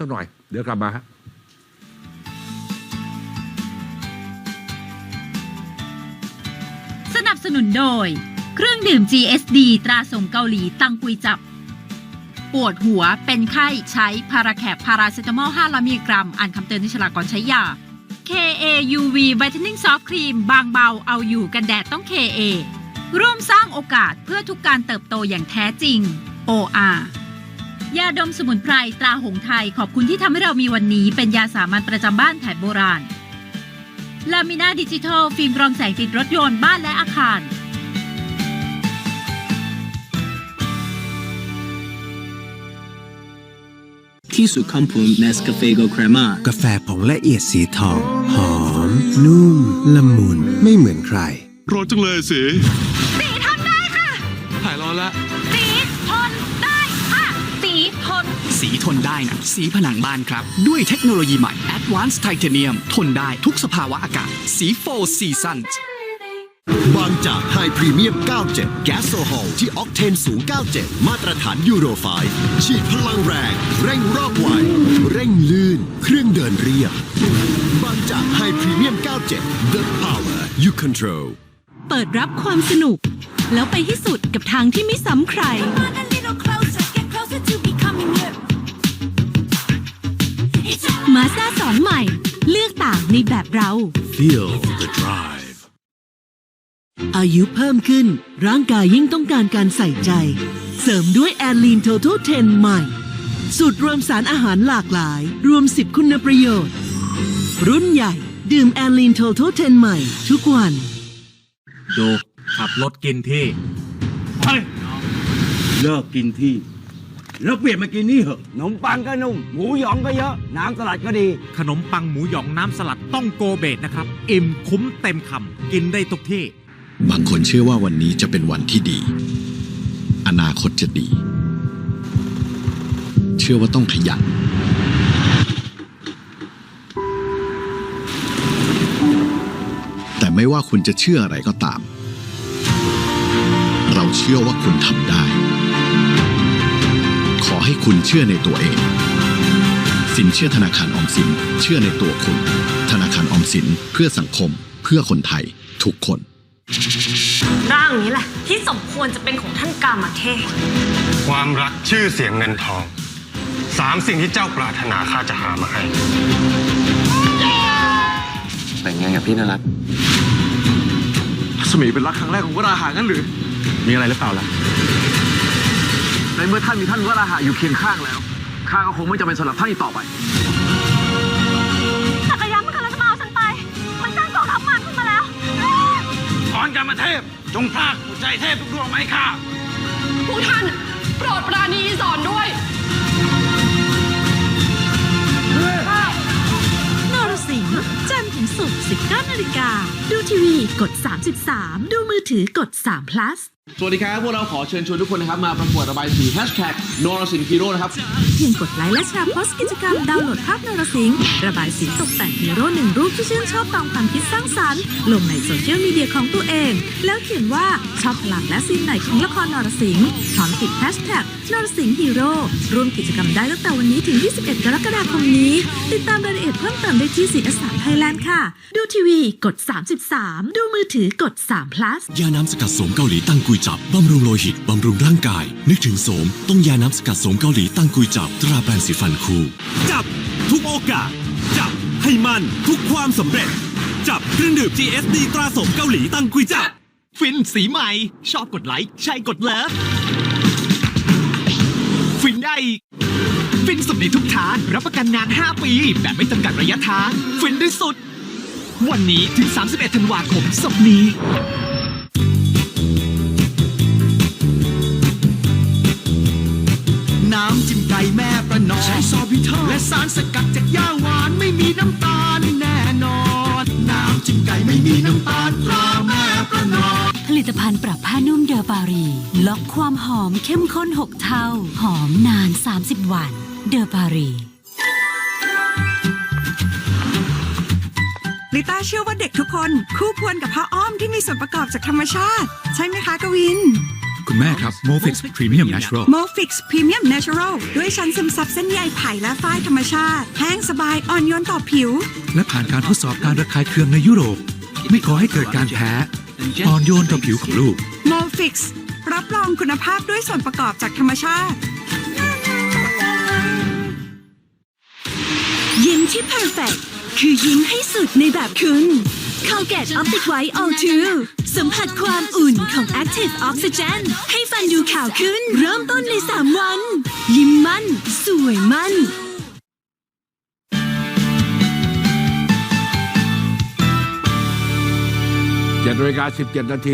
สักหน่อย เดี๋ยวกลับมาฮะสนับสนุนโดย เครื่องดื่ม GSD ตราส่งเกาหลีตังกุยจับ ปวดหัวเป็นไข้ใช้พาราแคปพาราเซตามอล500มิลลิกรัม อ่านคำเตือนในฉลากก่อนใช้ยา KAUV Whitening Soft Cream บางเบาเอาอยู่กันแดดต้อง KA ร่วมสร้างโอกาสเพื่อทุกการเติบโตอย่างแท้จริง OR ยาดมสมุนไพรตราหงส์ไทย ขอบคุณที่ทำให้เรามีวันนี้ เป็นยาสามัญประจำบ้านแผนโบราณลามินาดิจิทัล ฟิล์มกรองแสงติดรถยนต์บ้านและอาคารที่สุดคำพูนเนสกาเฟโกครมากาแฟผงละเอียดสีทอง หอม นุ่ม ละมุน ไม่เหมือนใคร ร้อนจังเลยสิสีทนได้ค่ะหายร้อนละสี สีทนได้นะ สีผนังบ้านครับ ด้วยเทคโนโลยีใหม่ Advanced Titanium ทนได้ทุกสภาวะอากาศ สีโฟซีซันบางจากไฮพรีเมียม 97 แก๊สโซฮอลที่ออกเทนสูง 97 มาตรฐานยูโร5ฉีดพลังแรง เร่งรอบไว เร่งลื่น เครื่องเดินเรียบ บางจากไฮพรีเมียม 97 The power you control เปิดรับความสนุก แล้วไปให้สุดกับทางที่ไม่ซ้ำใคร มาซ่าสอนใหม่ เลือกต่างในแบบเรา Feel the drive อายุเพิ่มขึ้น ร่างกายยิ่งต้องการการใส่ใจ เสริมด้วยแอ l ลีน t o ท a l 10 ใหม่ สูตรรวมสารอาหารหลากหลาย รวม 10 คุณประโยชน์ รุ่นใหญ่ ดื่มแอ l ลีน t o ท a l 10 ใหม่ ทุกวัน ดูขับรถกินที่ เลิกกินที่ แล้วเปลี่ยนมากินนี่เหอะขนมปังก็นุ่ม หมูหยองก็เยอะ น้ำสลัดก็ดี ขนมปังหมูหยองน้ำสลัดต้องโกเบตนะครับ อิ่มคุ้มเต็มคำกินได้ทุกที่ บางคนเชื่อว่าวันนี้จะเป็นวันที่ดี อนาคตจะดี เชื่อว่าต้องขยันแต่ไม่ว่าคุณจะเชื่ออะไรก็ตาม เราเชื่อว่าคุณทำได้ขอ ให้คุณเชื่อในตัวเอง สินเชื่อธนาคารออมสิน เชื่อในตัวคุณ ธนาคารออมสินเพื่อสังคม เพื่อคนไทย ทุกคน ร่างนี้แหละ ที่สมควรจะเป็นของท่านกามาเทพความรักชื่อเสียงเงินทองสามสิ่งที่เจ้าปรารถนาข้าจะหามาให้ แต่งงานกับพี่นรัตสมีเป็นรักครั้งแรกของวราหางั้นหรือ มีอะไรหรือเปล่าล่ะ ในเมื่อท่านมีท่านวราหะอยู่เคียงข้างแล้ว ข้าก็คงไม่จำเป็นสำหรับท่านอีกต่อไป จักรยานมันกำลังจะมาเอาฉันไป มันจ้างกองทัพมันขึ้นมาแล้ว ขอนกรรมเทพ จงพรากหัวใจเทพทุกดวงไหมข้าผู้ท่าน โปรดปราณีสอนด้วยนรสิงห์จันทร์ถึงศุกร์19 นาฬิกา ดูทีวีกด 33 ดูมือถือกด3 plus สวัสดีครับ พวกเราขอเชิญชวนทุกคนนะครับ มาประกวดระบายสีแฮชแท็กนรสิงห์ฮีโร่นะครับ เพียงกดไลค์และแชร์โพสต์กิจกรรมดาวน์โหลดภาพนรสิงห์ระบายสีตกแต่งฮีโร่หนึ่งรูปที่ชื่นชอบตามความคิดสร้างสรรค์ลงในโซเชียลมีเดียของตัวเอง แล้วเขียนว่าชอบพลังและซีนไหนของละครนรสิงห์พร้อมติดแฮชแท็กนรสิงห์ฮีโร่ร่วมกิจกรรมได้ตั้งแต่วันนี้ถึง 21 กรกฎาคมนี้ ติดตามรายละเอียดเพิ่มเติมได้ที่สีสามไทยแลนด์ค่ะ ดูทีวีกด 33 ดูมือถือกด3 plus ยาน้ำสกัดโสมเกาหลีตั้งกุยจับ บำรุงโลหิต บำรุงร่างกาย นึกถึงโสม ต้องยาน้ำสกัดโสมเกาหลีตั้งกุยจับ ตราแปรงสีฟันคูจับ ทุกโอกาส จับ ให้มันทุกความสำเร็จ จับเครื่องดื่ม GSD ตราสมเกาหลีตั้งกุยจับ ฟินสีใหม่ ชอบกดไลค์ใช่กดเลิฟฟินได้อีกฟินสุดในทุกทางรับประกันนาน 5 ปี แบบไม่จำกัดระยะทาง ฟินที่สุด วันนี้ถึง 31 ธันวาคมศพนี้ น้ำจิ้มไก่แม่ประนอมใช้ซอพิทอและสารสกัดจากย่าหวานไม่มีน้ำตาลแน่นอน น้ำจิ้มไก่ไม่มีน้ำตาลตราแม่ประนอมผลิตภัณฑ์ปรับผ้านุ่มเดอปารี ล็อกความหอมเข้มข้น 6 เท่า หอมนาน 30 วัน เดอปารี ลิต้าเชื่อว่าเด็กทุกคน คู่ควรกับผ้าอ้อมที่มีส่วนประกอบจากธรรมชาติ ใช่ไหมคะกวิน คุณแม่ครับ m o f i x Premium Natural โมฟิกซ์พรีเมียมเนเชอรัลด้วยชั้นซึมซับเส้นใยไผ่และฝ้ายธรรมชาติ แห้งสบายอ่อนโยนต่อผิว และผ่านการทดสอบการระคายเคืองในยุโรป ไม่ก่อให้เกิดการแพ้อ่อนโยนต่อผิวของลูกโมฟิกซ์รับรองคุณภาพด้วยส่วนประกอบจากธรรมชาติ ยิ้มที่ perfect คือยิ้มให้สุดในแบบคุณ Colgate Optic White All 2สัมผัสความอุ่นของ Active Oxygen ให้ฟันดูขาวขึ้น เริ่มต้นใน 3 วัน ยิ้มมั่น สวยมั่น7นาฬิกา17 นาที